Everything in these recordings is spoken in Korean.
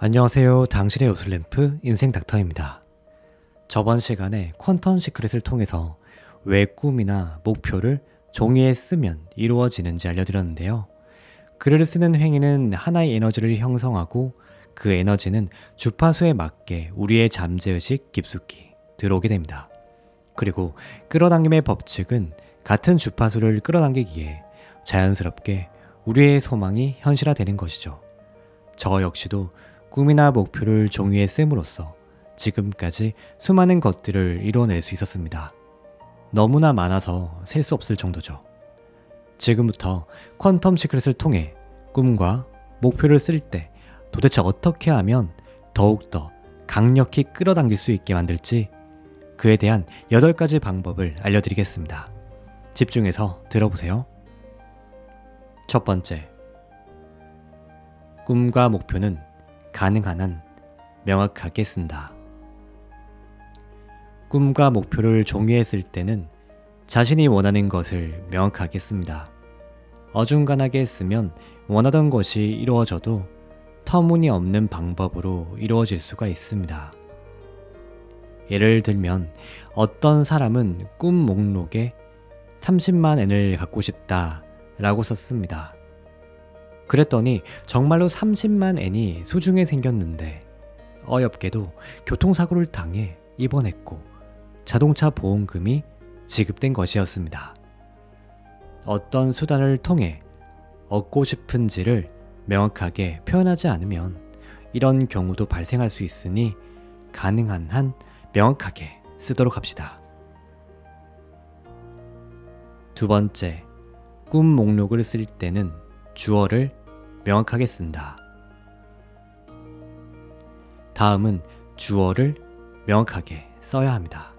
안녕하세요. 당신의 요술램프 인생 닥터입니다. 저번 시간에 퀀텀 시크릿을 통해서 왜 꿈이나 목표를 종이에 쓰면 이루어지는지 알려드렸는데요. 글을 쓰는 행위는 하나의 에너지를 형성하고 그 에너지는 주파수에 맞게 우리의 잠재의식 깊숙이 들어오게 됩니다. 그리고 끌어당김의 법칙은 같은 주파수를 끌어당기기에 자연스럽게 우리의 소망이 현실화되는 것이죠. 저 역시도 꿈이나 목표를 종이에 씀으로써 지금까지 수많은 것들을 이뤄낼 수 있었습니다. 너무나 많아서 셀 수 없을 정도죠. 지금부터 퀀텀 시크릿을 통해 꿈과 목표를 쓸 때 도대체 어떻게 하면 더욱더 강력히 끌어당길 수 있게 만들지 그에 대한 8가지 방법을 알려드리겠습니다. 집중해서 들어보세요. 첫 번째. 꿈과 목표는 가능한 한 명확하게 쓴다. 꿈과 목표를 종이에 쓸 때는 자신이 원하는 것을 명확하게 씁니다. 어중간하게 쓰면 원하던 것이 이루어져도 터무니없는 방법으로 이루어질 수가 있습니다. 예를 들면 어떤 사람은 꿈 목록에 30만 엔을 갖고 싶다 라고 썼습니다. 그랬더니 정말로 30만 엔이 수중에 생겼는데 어렵게도 교통사고를 당해 입원했고 자동차 보험금이 지급된 것이었습니다. 어떤 수단을 통해 얻고 싶은지를 명확하게 표현하지 않으면 이런 경우도 발생할 수 있으니 가능한 한 명확하게 쓰도록 합시다. 두 번째, 꿈 목록을 쓸 때는 주어를 명확하게 쓴다. 다음은 주어를 명확하게 써야 합니다.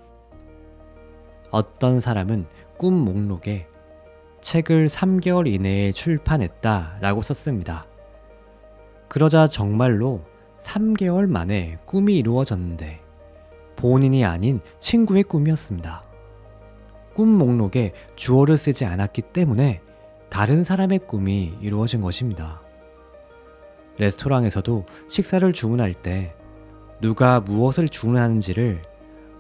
어떤 사람은 꿈 목록에 책을 3개월 이내에 출판했다 라고 썼습니다. 그러자 정말로 3개월 만에 꿈이 이루어졌는데 본인이 아닌 친구의 꿈이었습니다. 꿈 목록에 주어를 쓰지 않았기 때문에 다른 사람의 꿈이 이루어진 것입니다. 레스토랑에서도 식사를 주문할 때 누가 무엇을 주문하는지를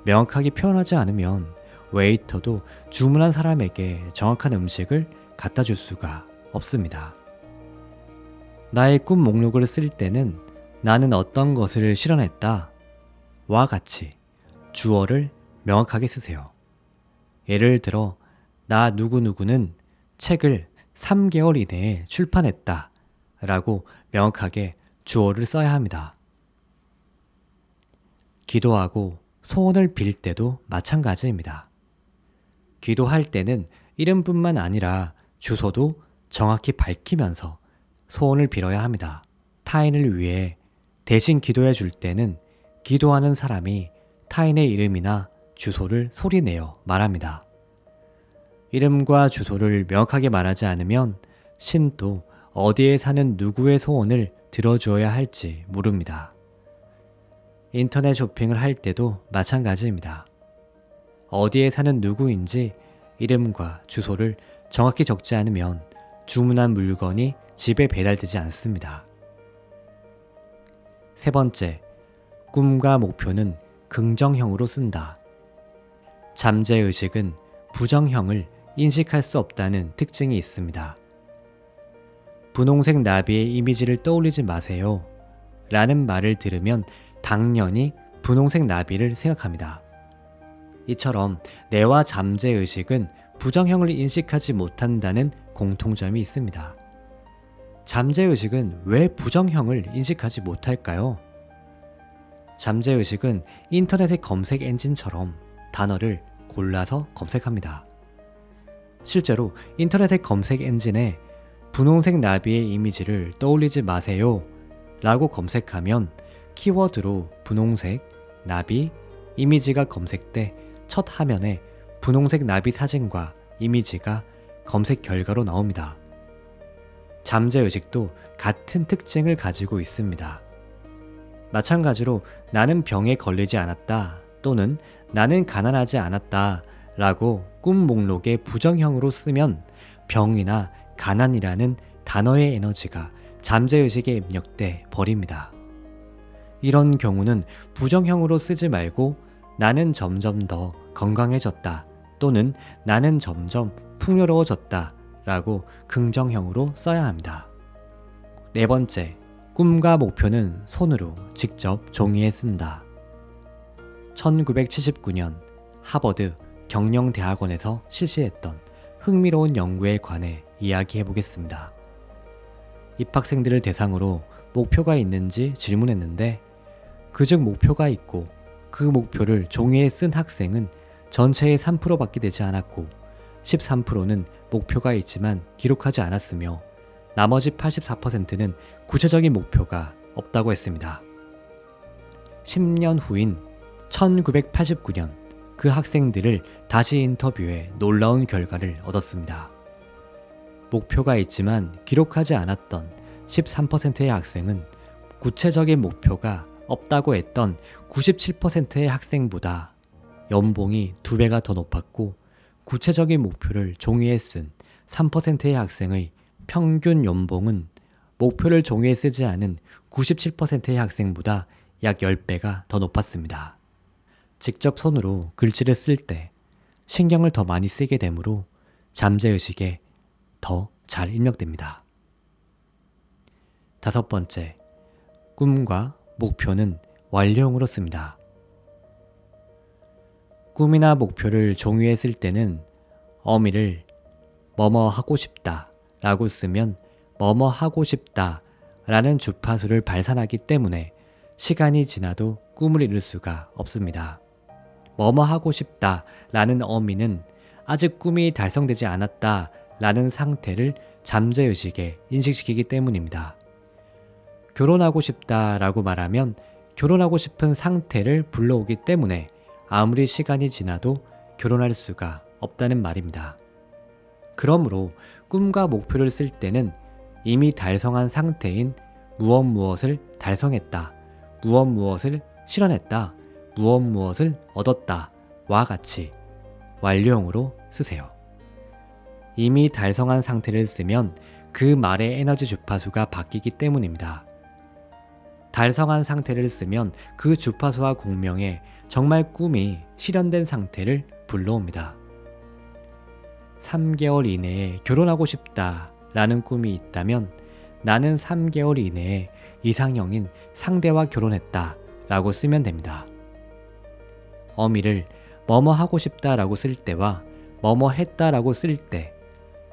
명확하게 표현하지 않으면 웨이터도 주문한 사람에게 정확한 음식을 갖다 줄 수가 없습니다. 나의 꿈 목록을 쓸 때는 나는 어떤 것을 실현했다. 와 같이 주어를 명확하게 쓰세요. 예를 들어, 나 누구누구는 책을 3개월 이내에 출판했다. 라고 명확하게 주어를 써야 합니다. 기도하고 소원을 빌 때도 마찬가지입니다. 기도할 때는 이름뿐만 아니라 주소도 정확히 밝히면서 소원을 빌어야 합니다. 타인을 위해 대신 기도해 줄 때는 기도하는 사람이 타인의 이름이나 주소를 소리내어 말합니다. 이름과 주소를 명확하게 말하지 않으면 신도 어디에 사는 누구의 소원을 들어주어야 할지 모릅니다. 인터넷 쇼핑을 할 때도 마찬가지입니다. 어디에 사는 누구인지 이름과 주소를 정확히 적지 않으면 주문한 물건이 집에 배달되지 않습니다. 세 번째, 꿈과 목표는 긍정형으로 쓴다. 잠재의식은 부정형을 인식할 수 없다는 특징이 있습니다. 분홍색 나비의 이미지를 떠올리지 마세요. 라는 말을 들으면 당연히 분홍색 나비를 생각합니다. 이처럼 뇌와 잠재의식은 부정형을 인식하지 못한다는 공통점이 있습니다. 잠재의식은 왜 부정형을 인식하지 못할까요? 잠재의식은 인터넷의 검색 엔진처럼 단어를 골라서 검색합니다. 실제로 인터넷의 검색 엔진에 분홍색 나비의 이미지를 떠올리지 마세요 라고 검색하면 키워드로 분홍색, 나비, 이미지가 검색돼 첫 화면에 분홍색 나비 사진과 이미지가 검색 결과로 나옵니다. 잠재의식도 같은 특징을 가지고 있습니다. 마찬가지로 나는 병에 걸리지 않았다 또는 나는 가난하지 않았다 라고 꿈 목록에 부정형으로 쓰면 병이나 가난이라는 단어의 에너지가 잠재의식에 입력돼 버립니다. 이런 경우는 부정형으로 쓰지 말고 나는 점점 더 건강해졌다 또는 나는 점점 풍요로워졌다 라고 긍정형으로 써야 합니다. 네 번째, 꿈과 목표는 손으로 직접 종이에 쓴다. 1979년 하버드 경영대학원에서 실시했던 흥미로운 연구에 관해 이야기해 보겠습니다. 입학생들을 대상으로 목표가 있는지 질문했는데 그중 목표가 있고 그 목표를 종이에 쓴 학생은 전체의 3%밖에 되지 않았고 13%는 목표가 있지만 기록하지 않았으며 나머지 84%는 구체적인 목표가 없다고 했습니다. 10년 후인 1989년 그 학생들을 다시 인터뷰해 놀라운 결과를 얻었습니다. 목표가 있지만 기록하지 않았던 13%의 학생은 구체적인 목표가 없다고 했던 97%의 학생보다 연봉이 두 배가 더 높았고 구체적인 목표를 종이에 쓴 3%의 학생의 평균 연봉은 목표를 종이에 쓰지 않은 97%의 학생보다 약 10배가 더 높았습니다. 직접 손으로 글씨를 쓸 때 신경을 더 많이 쓰게 되므로 잠재의식에 더 잘 입력됩니다. 다섯 번째, 꿈과 목표는 완료형으로 씁니다. 꿈이나 목표를 종이에 쓸 때는 어미를 뭐뭐 하고 싶다 라고 쓰면 뭐뭐 하고 싶다 라는 주파수를 발산하기 때문에 시간이 지나도 꿈을 이룰 수가 없습니다. 뭐뭐 하고 싶다 라는 어미는 아직 꿈이 달성되지 않았다 라는 상태를 잠재의식에 인식시키기 때문입니다. 결혼하고 싶다 라고 말하면 결혼하고 싶은 상태를 불러오기 때문에 아무리 시간이 지나도 결혼할 수가 없다는 말입니다. 그러므로 꿈과 목표를 쓸 때는 이미 달성한 상태인 무엇 무엇을 달성했다, 무엇 무엇을 실현했다, 무엇 무엇을 얻었다 와 같이 완료형으로 쓰세요. 이미 달성한 상태를 쓰면 그 말의 에너지 주파수가 바뀌기 때문입니다. 달성한 상태를 쓰면 그 주파수와 공명에 정말 꿈이 실현된 상태를 불러옵니다. 3개월 이내에 결혼하고 싶다 라는 꿈이 있다면 나는 3개월 이내에 이상형인 상대와 결혼했다 라고 쓰면 됩니다. 어미를 뭐뭐 하고 싶다 라고 쓸 때와 뭐뭐 했다 라고 쓸 때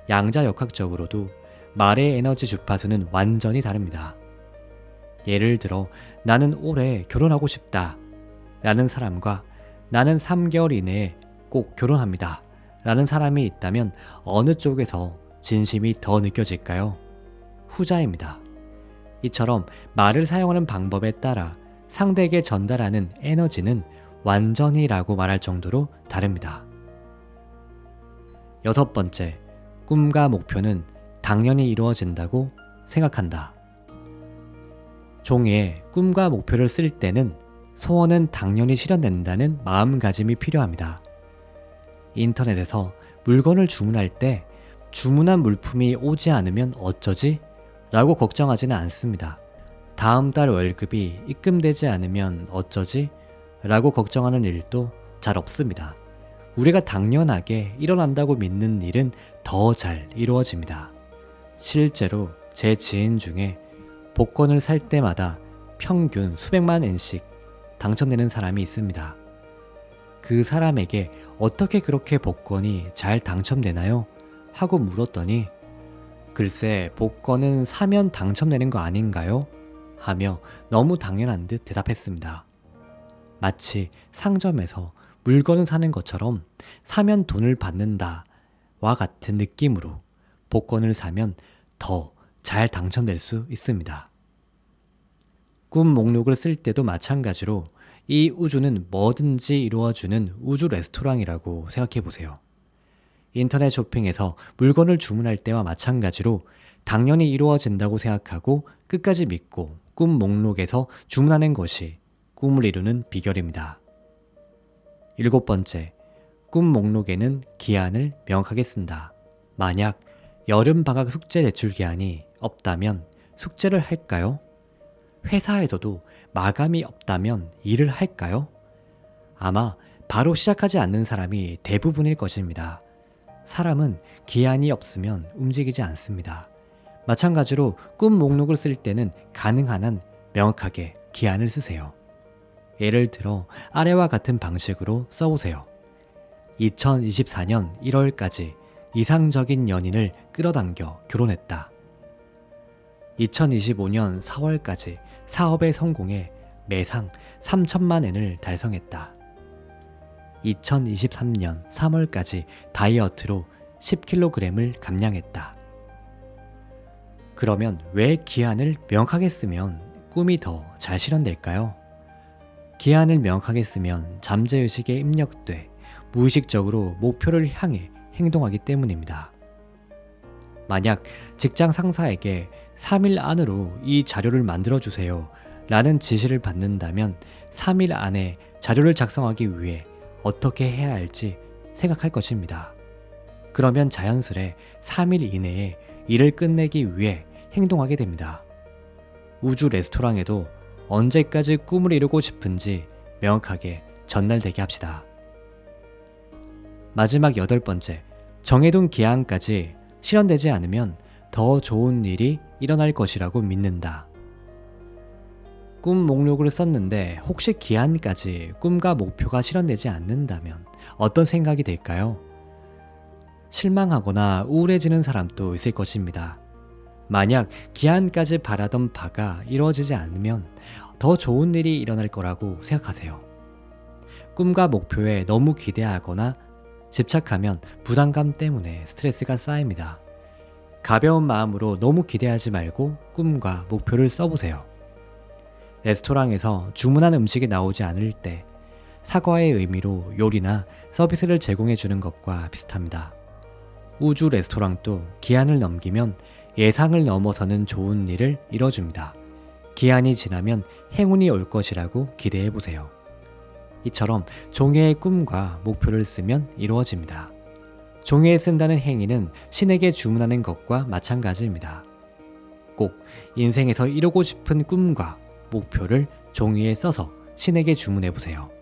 양자 역학적으로도 말의 에너지 주파수는 완전히 다릅니다. 예를 들어 나는 올해 결혼하고 싶다 라는 사람과 나는 3개월 이내에 꼭 결혼합니다 라는 사람이 있다면 어느 쪽에서 진심이 더 느껴질까요? 후자입니다. 이처럼 말을 사용하는 방법에 따라 상대에게 전달하는 에너지는 완전히라고 말할 정도로 다릅니다. 여섯 번째, 꿈과 목표는 당연히 이루어진다고 생각한다. 종이에 꿈과 목표를 쓸 때는 소원은 당연히 실현된다는 마음가짐이 필요합니다. 인터넷에서 물건을 주문할 때 주문한 물품이 오지 않으면 어쩌지? 라고 걱정하지는 않습니다. 다음 달 월급이 입금되지 않으면 어쩌지? 라고 걱정하는 일도 잘 없습니다. 우리가 당연하게 일어난다고 믿는 일은 더 잘 이루어집니다. 실제로 제 지인 중에 복권을 살 때마다 평균 수백만 엔씩 당첨되는 사람이 있습니다. 그 사람에게 어떻게 그렇게 복권이 잘 당첨되나요? 하고 물었더니 글쎄 복권은 사면 당첨되는 거 아닌가요? 하며 너무 당연한 듯 대답했습니다. 마치 상점에서 물건을 사는 것처럼 사면 돈을 받는다 와 같은 느낌으로 복권을 사면 더 잘 당첨될 수 있습니다. 꿈 목록을 쓸 때도 마찬가지로 이 우주는 뭐든지 이루어주는 우주 레스토랑이라고 생각해 보세요. 인터넷 쇼핑에서 물건을 주문할 때와 마찬가지로 당연히 이루어진다고 생각하고 끝까지 믿고 꿈 목록에서 주문하는 것이 꿈을 이루는 비결입니다. 일곱 번째, 꿈 목록에는 기한을 명확하게 쓴다. 만약 여름 방학 숙제 제출 기한이 없다면 숙제를 할까요? 회사에서도 마감이 없다면 일을 할까요? 아마 바로 시작하지 않는 사람이 대부분일 것입니다. 사람은 기한이 없으면 움직이지 않습니다. 마찬가지로 꿈 목록을 쓸 때는 가능한 한 명확하게 기한을 쓰세요. 예를 들어 아래와 같은 방식으로 써보세요. 2024년 1월까지 이상적인 연인을 끌어당겨 결혼했다. 2025년 4월까지 사업에 성공해 매상 3천만 엔을 달성했다. 2023년 3월까지 다이어트로 10kg을 감량했다. 그러면 왜 기한을 명확하게 쓰면 꿈이 더 잘 실현될까요? 기한을 명확하게 쓰면 잠재의식에 입력돼 무의식적으로 목표를 향해 행동하기 때문입니다. 만약 직장 상사에게 3일 안으로 이 자료를 만들어 주세요 라는 지시를 받는다면 3일 안에 자료를 작성하기 위해 어떻게 해야 할지 생각할 것입니다. 그러면 자연스레 3일 이내에 일을 끝내기 위해 행동하게 됩니다. 우주 레스토랑에도 언제까지 꿈을 이루고 싶은지 명확하게 전달되게 합시다. 마지막 여덟 번째, 정해둔 기한까지 실현되지 않으면 더 좋은 일이 일어날 것이라고 믿는다. 꿈 목록을 썼는데 혹시 기한까지 꿈과 목표가 실현되지 않는다면 어떤 생각이 들까요? 실망하거나 우울해지는 사람도 있을 것입니다. 만약 기한까지 바라던 바가 이루어지지 않으면 더 좋은 일이 일어날 거라고 생각하세요. 꿈과 목표에 너무 기대하거나 집착하면 부담감 때문에 스트레스가 쌓입니다. 가벼운 마음으로 너무 기대하지 말고 꿈과 목표를 써보세요. 레스토랑에서 주문한 음식이 나오지 않을 때 사과의 의미로 요리나 서비스를 제공해 주는 것과 비슷합니다. 우주 레스토랑도 기한을 넘기면 예상을 넘어서는 좋은 일을 이뤄줍니다. 기한이 지나면 행운이 올 것이라고 기대해 보세요. 이처럼 종이의 꿈과 목표를 쓰면 이루어집니다. 종이에 쓴다는 행위는 신에게 주문하는 것과 마찬가지입니다. 꼭 인생에서 이루고 싶은 꿈과 목표를 종이에 써서 신에게 주문해 보세요.